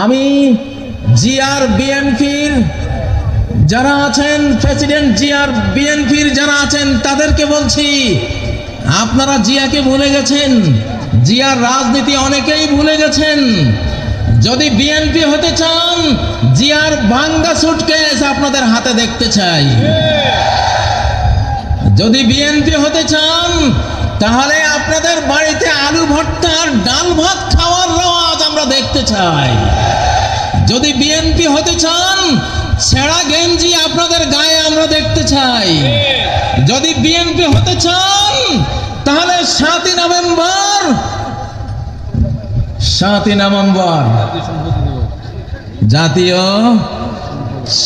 আমি জিআর বিএনপির যারা আছেন, প্রেসিডেন্ট জিআর বিএনপির যারা আছেন, তাদেরকে বলছি, আপনারা জিয়াকে ভুলে গেছেন, জিয়ার রাজনীতি অনেকেই ভুলে গেছেন। যদি বিএনপি হতে চান, জিয়ার ভাঙ্গা সুটকেস আপনাদের হাতে দেখতে চাই। যদি বিএনপি হতে চান, তাহলে আপনাদের বাড়িতে আলু ভর্তা আর ডাল ভাত দেখতে চাই। যদি বিএনপি হতে চান ছেঁড়া গেঞ্জি আপনাদের গায়ে আমরা দেখতে চাই। যদি বিএনপি হতে চান, তাহলে সাতই নভেম্বর সাতই নভেম্বর জাতীয়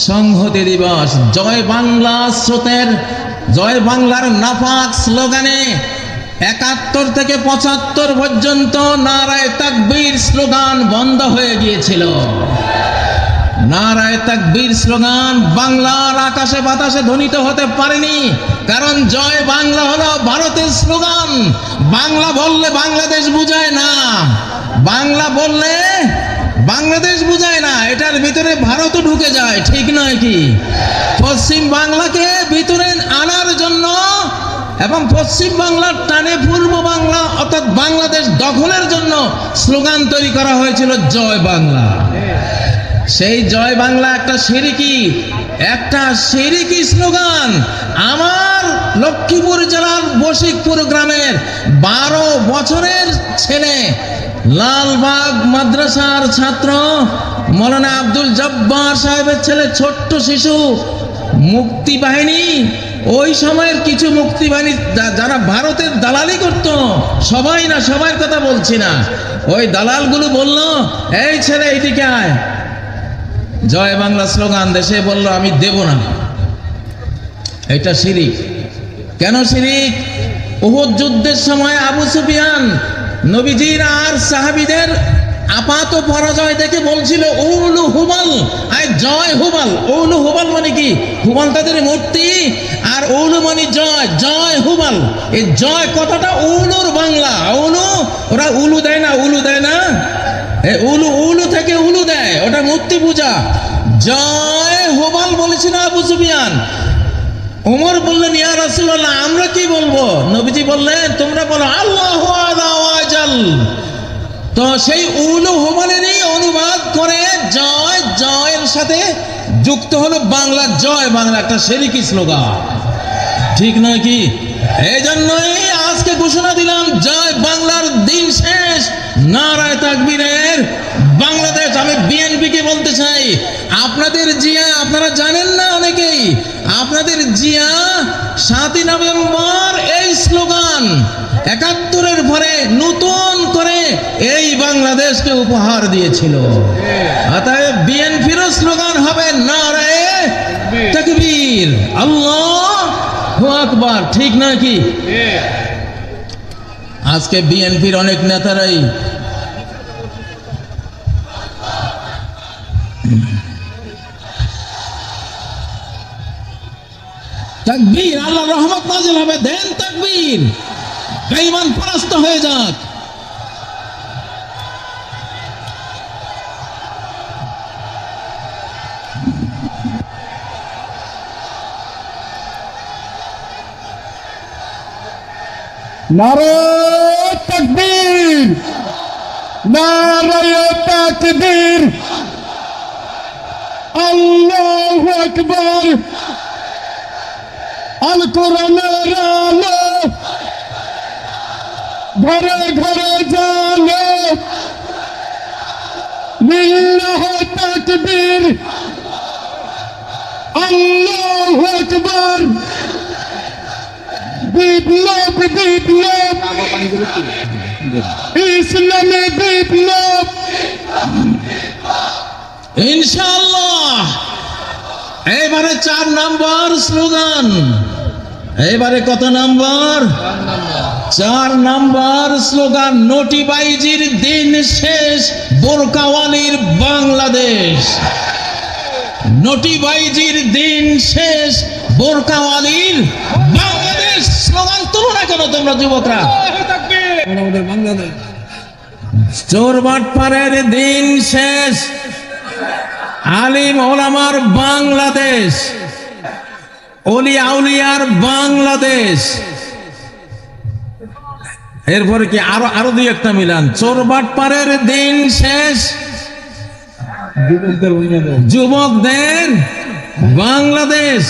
সংহতি দিবস। জয় বাংলা স্রোতের, জয় বাংলার নাফাক স্লোগানে একাত্তর থেকে পঁচাত্তর পর্যন্ত নারায় তাকবীর স্লোগান বন্ধ হয়ে গিয়েছিল। নারায় তাকবীর স্লোগান বাংলার আকাশে বাতাসে ধ্বনিত হতে পারেনি, কারণ জয় বাংলা হলো ভারতের স্লোগান। বাংলা বললে বাংলাদেশ বুঝায় না, বাংলা বললে বাংলাদেশ বুঝায় না, এটার ভিতরে ভারতও ঢুকে যায়, ঠিক নয় কি? পশ্চিম বাংলাকে ভিতরে আনার জন্য এবং পশ্চিম বাংলার টানে পূর্ব বাংলা অর্থাৎ বাংলাদেশ দখলের জন্য স্লোগান তৈরি করা হয়েছিল জয় বাংলা। সেই জয় বাংলা একটা সিরিকি একটা সিরিকি স্লোগান। আমার লক্ষ্মীপুর জেলার বশিকপুর গ্রামের বারো বছরের ছেলে, লালবাগ মাদ্রাসার ছাত্র, মৌলানা আব্দুল জব্বার সাহেবের ছেলে, ছোট্ট শিশু, মুক্তি বাহিনী ওই সময়ের কিছু মুক্তি বাহিনী যা- যারা ভারতের দালালি করত, সবাই না সবার কথা বলছি না। ওই দালালগুলো বলল, এই ছেলে এইদিকে আয়। জয় বাংলা স্লোগান দেশে বলল, আমি দেব না। এটা শিরিক। কেন শিরিক? উহুদ যুদ্ধের সময় আবু সুফিয়ান নবীজির আর সাহাবিদের আপাত পরাজয় দেখে বলছিল উলু হুবাল আয় জয় হুবাল উলু হুবাল মানে কি? হুবাল তাদের মূর্তি। আর উলু মানে জয় জয় হুবাল এই জয় কথাটা উলুর বাংলা। উলু, ওরা উলু দেয় না, উলু দেয় না? উলু উলু থেকে উলু দেয়, ওটা মূর্তি পূজা। জয় হোবাল বলেছিল আবু সুফিয়ান। ওমর বললেন, ইয়া রাসূলুল্লাহ, আমরা কি বলব? নবীজি বললেন, তোমরা বলো, আল্লাহ আওয়াজাল তো সেই উলু হোমানেরই অনুবাদ করে জয়, জয়ের সাথে যুক্ত হলো বাংলা, জয় বাংলা, একটা সেরিকি স্লোগান। ঠিক নয় কি? এই জন্যই আজকে ঘোষণা দিলাম, জয় বাংলার দিন শেষ। নারায় তাকবীরের বাংলাদেশ। আমি বিএনপি কে বলতে চাই, আপনাদের জিয়া, আপনারা জানেন না অনেকেই, আপনাদের জিয়া সাতই নভেম্বর এই স্লোগান একাত্তরের পরে নতুন করে এই বাংলাদেশকে উপহার দিয়েছিল। অতএব বিএনপিরও স্লোগান হবে নারায় তাকবীর। আল্লাহ আকবার, ঠিক নয় কি আজকে বিএনপির অনেক নেতারাই তাকবীর আল্লাহ রহমত নাজিল হবে, দেন তাকবীর। বেঈমান পরাস্ত হয়ে যাক। নারায় তাকবীর নারায় আল কোরআনের আলো ঘরে ঘরে জানো লিল্লাহ তাকবীর। আল্লাহু আকবার। বিপ্লব বিপ্লব। ইসলামে বিপ্লব। ইনশাআল্লাহ। এবারে চার নাম্বার স্লোগান। এবারে কত নাম্বার? চার নাম্বার স্লোগান নোটিবাইজির দিন শেষ বোরকাওয়ালির বাংলাদেশ। নোটিবাইজির দিন শেষ বোরকাওয়ালির বাংলাদেশ। স্লোগান তুলো না কেন তোমরা যুবকরা? আমাদের বাংলাদেশ। চোর বাটপাড়ের দিন শেষ আলিম ওলামার বাংলাদেশ অলি আউলিয়ার বাংলাদেশ। এরপরে কি আরও আরও দুই একটা মিলান? চোরবাট পারের দিন শেষ। যুবকদের বাংলাদেশ।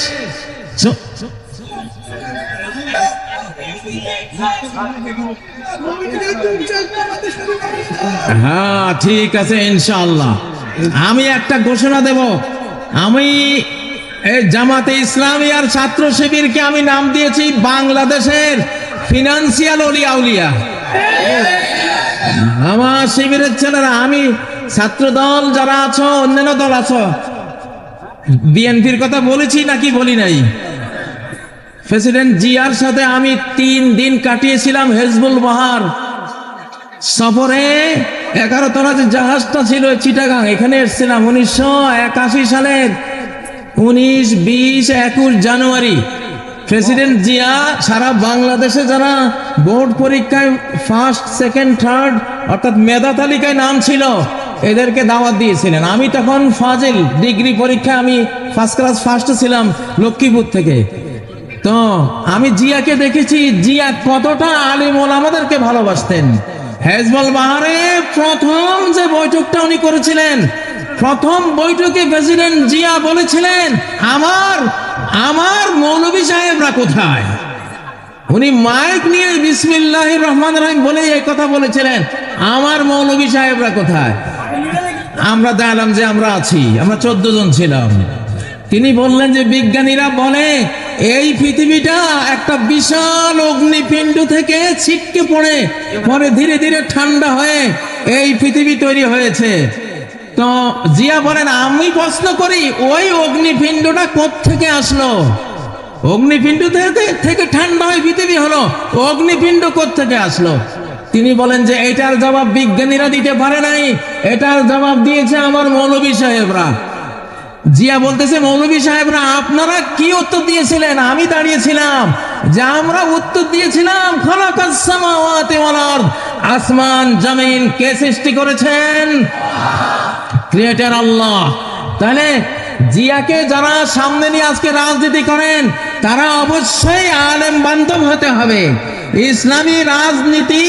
হ্যাঁ ঠিক আছে ইনশাআল্লাহ। আমি একটা ঘোষণা দেব। আমি এই জামাতে ইসলামী আর ছাত্র শিবিরকে আমি নাম দিয়েছি বাংলাদেশের ফিনান্সিয়াল অলিয়া উলিয়া আমার শিবিরের ছেলেরা, আমি ছাত্র দল যারা আছো, অন্যান্য দল আছো, বিএনপির কথা বলেছি নাকি বলি নাই? প্রেসিডেন্ট জিয়ার সাথে আমি তিন দিন কাটিয়েছিলাম হেজবুল বাহার। সফরে এগারো তলা যে জাহাজটা ছিল চিটাগাং, এখানে এসেছিলাম উনিশশো একাশি সালের উনিশ, বিশ, একুশ জানুয়ারি। প্রেসিডেন্ট জিয়া সারা বাংলাদেশে যারা বোর্ড পরীক্ষায় ফার্স্ট সেকেন্ড থার্ড অর্থাৎ মেধা তালিকায় নাম ছিল, এদেরকে দাওয়াত দিয়েছিলেন। আমি তখন ফাজিল ডিগ্রি পরীক্ষায় আমি ফার্স্ট ক্লাস ফার্স্ট ছিলাম লক্ষ্মীপুর থেকে। তো আমি জিয়াকে দেখেছি, জিয়া কতটা আলিম আমাদেরকে ভালোবাসতেন। হেজবল বাহারে প্রথম যে বৈঠকটা উনি করেছিলেন, প্রথম বৈঠকে প্রেসিডেন্ট জিয়া বলেছিলেন, আমার আমার মৌলভী সাহেবরা কোথায়? উনি মাইক নিয়ে বিসমিল্লাহ রহমান রহিম বলে এই কথা বলেছিলেন। আমার মৌলভী সাহেবরা কোথায়? আমরা দেখলাম যে আমরা আছি, আমরা চোদ্দ জন ছিলাম। তিনি বললেন যে বিজ্ঞানীরা বলে, এই পৃথিবীটা একটা বিশাল অগ্নিপিণ্ড থেকে ছিটকে পড়ে, পরে ধীরে ধীরে ঠান্ডা হয়ে এই পৃথিবী তৈরি হয়েছে। তো জিয়া বলেন, আমি প্রশ্ন করি, ওই অগ্নিপিণ্ডটা থেকে আসলো? অগ্নিপিণ্ড থেকে ঠান্ডা হয়ে পৃথিবী হলো, অগ্নিপিণ্ড থেকে আসলো? তিনি বলেন যে, এটার জবাব বিজ্ঞানীরা দিতে পারে নাই, এটার জবাব দিয়েছে আমার মৌলভী সাহেবরা। জিয়া বলতেছে মৌলভী সাহেবরা, আপনারা কি উত্তর দিয়েছিলেন? আমি দাঁড়িয়েছিলাম যে, আমরা উত্তর দিয়েছিলাম আসমান, জমিন কে সৃষ্টি করেছেন? ক্রিয়েটার আল্লাহ। তাহলে জিয়াকে যারা সামনে নিয়ে আজকে রাজনীতি করেন, তারা অবশ্যই আলেম বান্ধব হতে হবে। ইসলামী রাজনীতি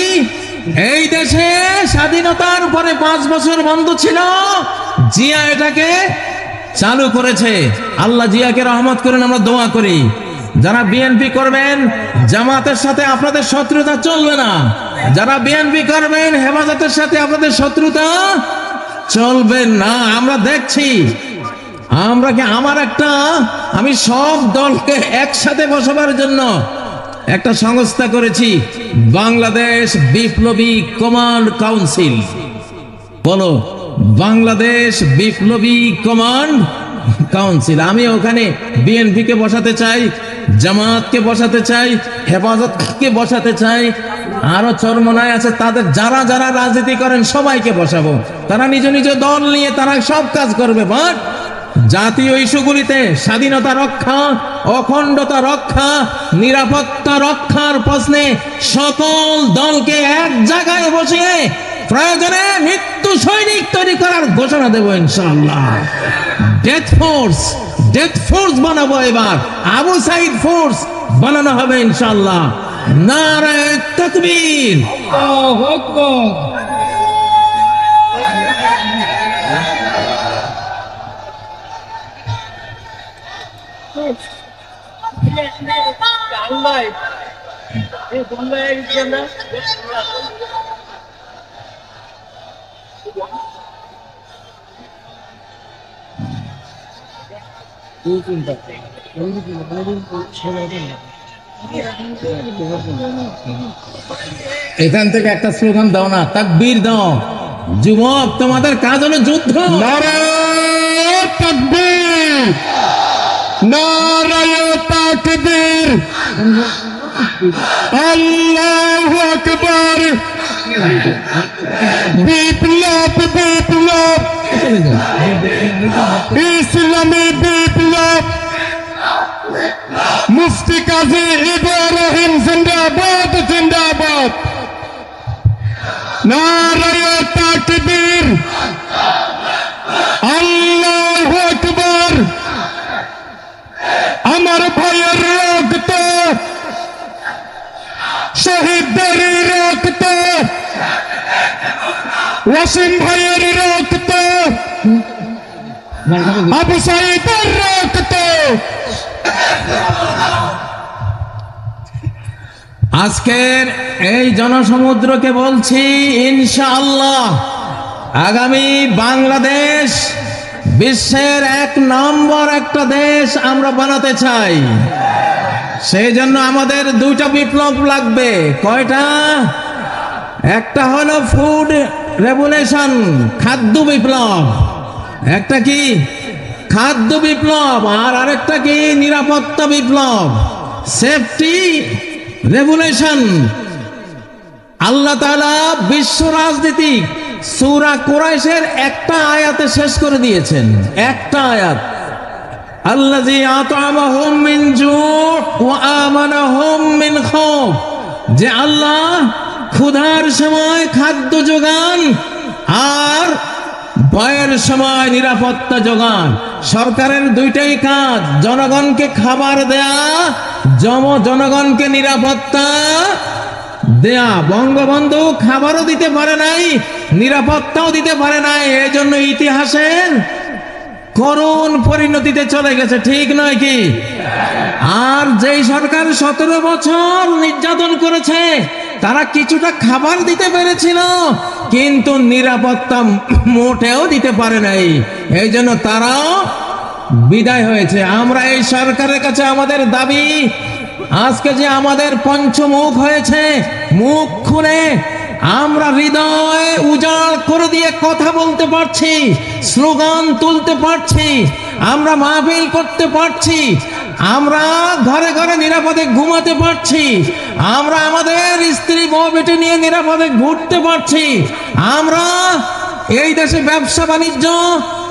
এই দেশে স্বাধীনতার পরে পাঁচ বছর বন্ধ ছিল, জিয়া এটাকে চালু করেছে। আল্লাহ জিয়াকে রহমত করেন, আমরা দোয়া করি। যারা বিএনপি করবেন, জামাতের সাথে আপনাদের শত্রুতা চলবে না। যারা বিএনপি করবেন, হেফাজতের সাথে আপনাদের শত্রুতা চলবে না, আমরা দেখছি। আমরা কি আমার একটা, আমি সব দলকে একসাথে বসবার জন্য একটা সংস্থা করেছি, বাংলাদেশ বিপ্লবী কমান্ড কাউন্সিল। বলো, বাংলাদেশ বিপ্লবী কমান্ড কাউন্সিল, আমি ওখানে বিএনপি কে বসাতে চাই জামাতকে বসাতে চাই, হেফাজতকে বসাতে চাই, আরও চরমনায় আছে, তাদের যারা যারা রাজনীতি করেন সবাইকে বসাবো। তারা নিজ নিজ দল নিয়ে তারা সব কাজ করবে, বাট জাতীয় ইস্যুগুলিতে স্বাধীনতা রক্ষা, অখণ্ডতা রক্ষা, নিরাপত্তা রক্ষার প্রশ্নে সকল দলকে এক জায়গায় বসিয়ে প্রয়োজনে মৃত্যু সৈনিক তৈরি করার ঘোষণা দেবো ইনশাল্লাহ ডেথ ফোর্স ডেথ ফোর্স বানাবো এবার। আবু সাইদ ফোর্স বানানো হবে ইনশাআল্লাহ। নারায় তকবীর। এখান থেকে একটা স্লোগান দাও না, তাকবীর দাও। যুবক, তোমাদের কাজ হলো যুদ্ধ। বিপ্লব বিপ্লব। ইসলামী সৃষ্টি কাজী ঈদে রহিম জিন্দাবাদ জিন্দাবাদ। নারায় তাকবীর। আল্লাহ আকবর। আমার ভাইয়ের রক্ত। শহীদদের রক্ত। ওয়াসিম ভাইয়ের রক্ত। আবু সাইদের রক্ত। আজকের এই জনসমুদ্রকে বলছি, ইনশাআল্লাহ আগামী বাংলাদেশ বিশ্বের এক নম্বর একটা দেশ আমরা বানাতে চাই। সেই জন্য আমাদের দুইটা বিপ্লব লাগবে। কয়টা? একটা হলো ফুড রেভুলেশন খাদ্য বিপ্লব। একটা কি? খাদ্য বিপ্লব আর আরেকটা কি? নিরাপত্তা বিপ্লব। সেফটি রেভুলেশন আল্লাহ তাআলা বিশ্ব রাজনীতি সূরা কোরাইশের একটা আয়াতে শেষ করে দিয়েছেন। একটা আয়াত। যে আল্লাহ ক্ষুধার সময় খাদ্য যোগান আর ভয়ের সময় নিরাপত্তা যোগান। সরকারের দুইটাই কাজ, জনগণকে খাবার দেয়া জম জনগণকে নিরাপত্তা দেয়া। বঙ্গবন্ধু খাবারও দিতে পারে নাই, নিরাপত্তাও দিতে পারে নাই এই জন্য ইতিহাসের করুণ পরিণতিতে চলে গেছে, ঠিক নয় কি? আর যেই সরকার সতেরো বছর নির্যাতন করেছে, তারা কিছুটা খাবার দিতে পেরেছিল, কিন্তু নিরাপত্তা মোটেও দিতে পারে নাই। এই জন্য তারাও বিদায় হয়েছে। আমরা এই সরকারের কাছে আমাদের দাবি, আজকে যে আমাদের পঞ্চমুখ হয়েছে, মুখ খুলে আমরা হৃদয় উজাড় করে দিয়ে কথা বলতে পারছি, স্লোগান তুলতে পারছি, আমরা মাহফিল করতে পারছি, আমরা ঘরে ঘরে নিরাপদে ঘুমাতে পারছি, আমরা আমাদের স্ত্রী বউ বেটে নিয়ে নিরাপদে ঘুরতে পারছি, আমরা এই দেশে ব্যবসা বাণিজ্য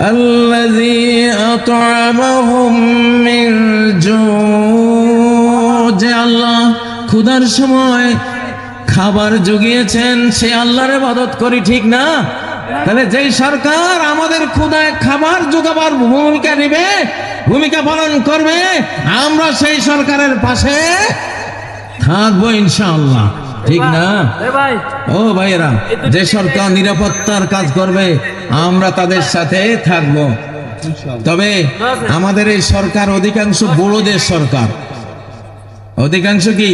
الذي أطعمهم من جوع যে আল্লাহ ক্ষুধার সময় খাবার জুগিয়েছেন সে আল্লাহর ইবাদত করি ঠিক না তাহলে যেই সরকার আমাদের ক্ষুধায় খাবার যোগাবার ভূমিকা নেবে ভূমিকা পালন করবে আমরা সেই সরকারের পাশে থাকবো ইনশাআল্লাহ ঠিক না? ও ভাইয়েরা যে সরকার নিরাপত্তার কাজ করবে আমরা তাদের সাথে থাকব। তবে আমাদের এই সরকার অধিকাংশ বড়দের সরকার। অধিকাংশ কি?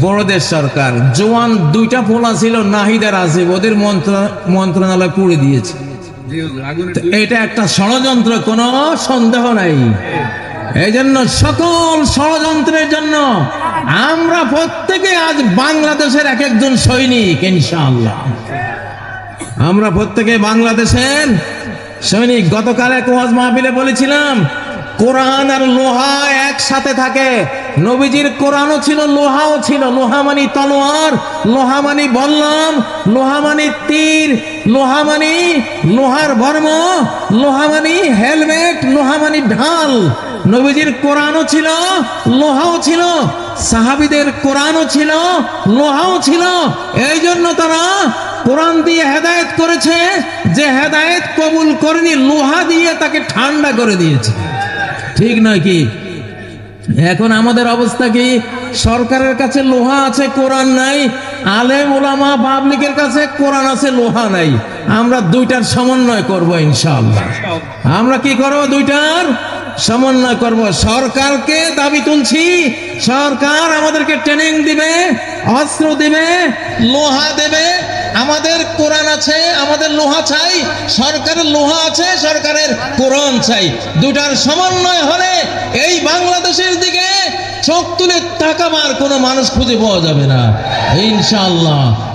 বড়দের সরকার। জোয়ান দুইটা পোলা ছিল নাহিদার আছে ওদের মন্ত্র মন্ত্রণালয় পুড়ে দিয়েছে। এটা একটা ষড়যন্ত্র কোনো সন্দেহ নাই। এই জন্য সকল ষড়যন্ত্রের জন্য আমরা প্রত্যেকে আজ বাংলাদেশের এক একজন সৈনিক, ইনশাআল্লাহ। আমরা প্রত্যেকে বাংলাদেশের সৈনিক। গতকাল এক ওয়াজ মাহফিলে বলেছিলাম কোরআন আর লোহা একসাথে থাকে। নবীজির কোরআনও ছিল, লোহাও ছিল। লোহা মানি তলোয়ার, লোহা মানি বললাম, লোহা মানি তীর, লোহা মানি লোহার বর্ম, লোহা মানি হেলমেট, লোহা মানি ঢাল। নবীজির কোরআনও ছিল, লোহাও ছিল। সাহাবিদের কোরআনও ছিল, লোহাও ছিল। এই জন্য তারা কোরআন দিয়ে হেদায়েত করেছে। যে হেদায়েত কবুল করেনি, লোহা দিয়ে তাকে ঠান্ডা করে দিয়েছে। ঠিক নয় কি? এখন আমাদের অবস্থা কি? সরকারের কাছে লোহা আছে, কোরআন নাই। আলেম ওলামা পাবলিকের কাছে কোরআন আছে, লোহা নাই। আমরা দুইটার সমন্বয় করব ইনশাআল্লাহ। আমরা কি করব দুইটার? সমন্বয় করব। সরকারকে দাবি তুলছি, সরকার আমাদেরকে ট্রেনিং দিবে, অস্ত্র দিবে, লোহা দেবে আমাদের কোরআন আছে, আমাদের লোহা চাই, সরকারের লোহা আছে, সরকারের কোরআন চাই। দুটার সমন্বয় হলে এই বাংলাদেশের দিকে চোখ তুলে তাকাবার কোনো মানুষ খুঁজে পাওয়া যাবে না। ইনশাআল্লাহ।